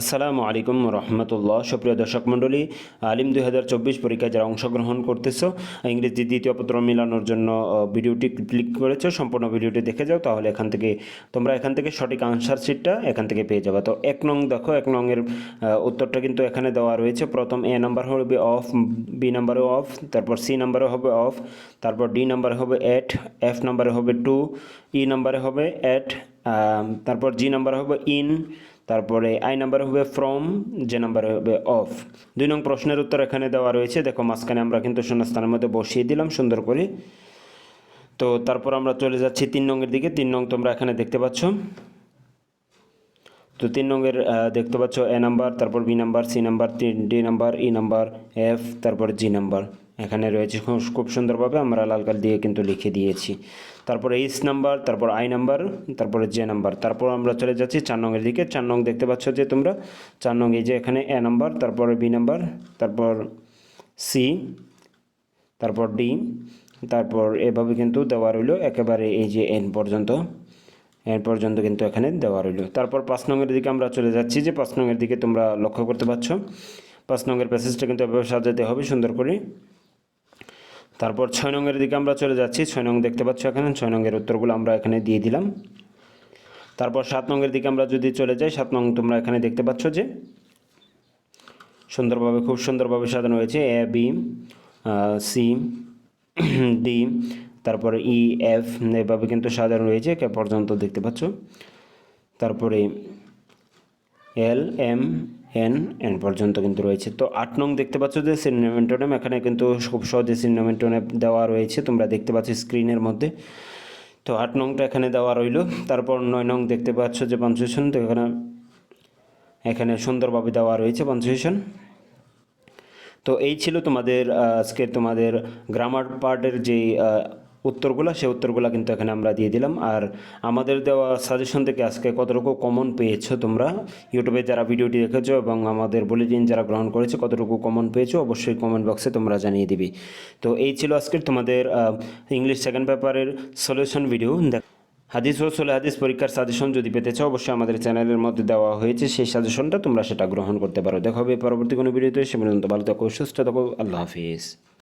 আসসালামু আলাইকুম রহমতুল্লাহ। সুপ্রিয় দর্শক মণ্ডলী, আলিম দুই হাজার চব্বিশ পরীক্ষায় যারা অংশগ্রহণ করতেছো, ইংরেজি দ্বিতীয় পত্র মেলানোর জন্য ভিডিওটি ক্লিক করেছ, সম্পূর্ণ ভিডিওটি দেখে যাও, তাহলে এখান থেকে তোমরা এখান থেকে সঠিক আনসার শিটটা এখান থেকে পেয়ে যাবে। তো এক নং দেখো, এক নংয়ের উত্তরটা কিন্তু এখানে দেওয়া রয়েছে। প্রথম এ নাম্বার হবে অফ বি নাম্বারে অফ তারপর সি নাম্বারে হবে অফ তারপর ডি নাম্বারে হবে এট এফ নাম্বারে হবে টু ই নাম্বারে হবে এট তারপর জি নাম্বারে হবে ইন তারপরে আই নাম্বার হবে ফ্রম যে নাম্বার হবে অফ দুই নং প্রশ্নের উত্তর এখানে দেওয়া রয়েছে। দেখো, মাঝখানে আমরা কিন্তু শূন্যস্থানের মধ্যে বসিয়ে দিলাম সুন্দর করে। তো তারপর আমরা চলে যাচ্ছি তিন নংয়ের দিকে। তিন নং তোমরা এখানে দেখতে পাচ্ছ। তো তিন নংয়ের দেখতে পাচ্ছ এ নাম্বার তারপর B number C number D number E number F তারপর জি নাম্বার এখানে রয়েছে খুব সুন্দরভাবে আমরা লাল কাল দিয়ে কিন্তু লিখে দিয়েছি। তারপর এইচ নাম্বার তারপর আই নাম্বার তারপরে জে নাম্বার তারপর আমরা চলে যাচ্ছি চার নংয়ের দিকে। চার নং দেখতে পাচ্ছ যে তোমরা চার নং এই যে এখানে এ নাম্বার তারপরে বি নাম্বার তারপর সি তারপর ডি তারপর এভাবে কিন্তু দেওয়া রইল। একেবারে এই যে এন পর্যন্ত এর পর্যন্ত কিন্তু এখানে দেওয়া রইল। তারপর পাঁচ নংয়ের দিকে আমরা চলে যাচ্ছি যে পাঁচ নংয়ের দিকে তোমরা লক্ষ্য করতে পারছ। পাঁচ নংয়ের প্যাসেজটা কিন্তু এভাবে সাজাতে হবে সুন্দর করে। তারপর ছয় নংয়ের দিকে আমরা চলে যাচ্ছি। ছয় নং দেখতে পাচ্ছ এখানে, ছয় নংয়ের উত্তরগুলো আমরা এখানে দিয়ে দিলাম। তারপর সাত নংয়ের দিকে আমরা যদি চলে যাই, সাত নং তোমরা এখানে দেখতে পাচ্ছ যে সুন্দরভাবে, খুব সুন্দরভাবে সাজানো হয়েছে। এ, বি সি, ডি, তারপরে ই, এফ, এভাবে কিন্তু সাজানো রয়েছে। কে পর্যন্ত দেখতে পাচ্ছ। তারপরে এল, এম এন এন পর্যন্ত কিন্তু রয়েছে। তো আট নং দেখতে পাচ্ছ যে সিনেমেন্টোনেম, এখানে কিন্তু খুব সহজে সিনেমেন্টোনেম দেওয়া রয়েছে। তোমরা দেখতে পাচ্ছ স্ক্রিনের মধ্যে। তো আট নংটা এখানে দেওয়া রইল। তারপর নয় নং দেখতে পাচ্ছ যে পঞ্চুয়েশন তো এখানে এখানে সুন্দরভাবে দেওয়া রয়েছে পঞ্চুয়েশন তো এই ছিল তোমাদের, আজকের তোমাদের গ্রামার পার্টের যে উত্তরগুলো সেই উত্তরগুলো কিন্তু এখানে আমরা দিয়ে দিলাম। আর আমাদের দেওয়া সাজেশন থেকে আজকে কতটুকু কমন পেয়েছ তোমরা? ইউটিউবে যারা ভিডিওটি দেখেছ এবং আমাদের বুলেটিন যারা গ্রহণ করেছ, কতটুকু কমন পেয়েছ? অবশ্যই কমেন্ট বক্সে তোমরা জানিয়ে দিবি। তো এই ছিল আজকের তোমাদের ইংলিশ সেকেন্ড পেপারের সলিউশন ভিডিও দেখ, হাদিস ও সোলে হাদিস পরীক্ষার সাজেশন যদি পেতে চাও, অবশ্যই আমাদের চ্যানেলের মধ্যে দেওয়া হয়েছে সেই সাজেশনটা তোমরা সেটা গ্রহণ করতে পারো। দেখা হবে পরবর্তী কোনো ভিডিওতে সে পর্যন্ত ভালো থাকো, সুস্থ থাকো, আল্লাহ হাফিজ।